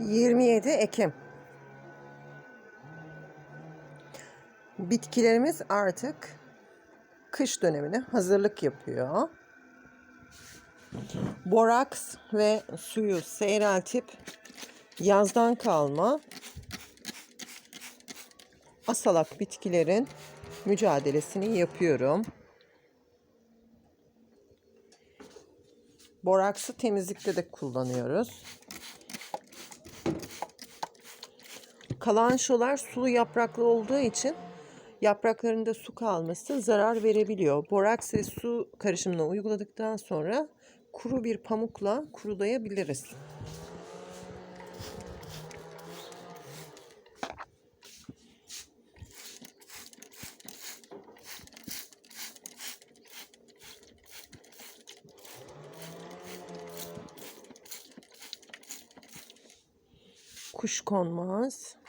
27 Ekim. Bitkilerimiz artık kış dönemine hazırlık yapıyor. Boraks ve suyu seyreltip yazdan kalma asalak bitkilerin mücadelesini yapıyorum. Boraksı temizlikte de kullanıyoruz. Kalançolar sulu yapraklı olduğu için yapraklarında su kalması zarar verebiliyor. Boraks ve su karışımını uyguladıktan sonra kuru bir pamukla kurulayabiliriz. Kuş konmaz.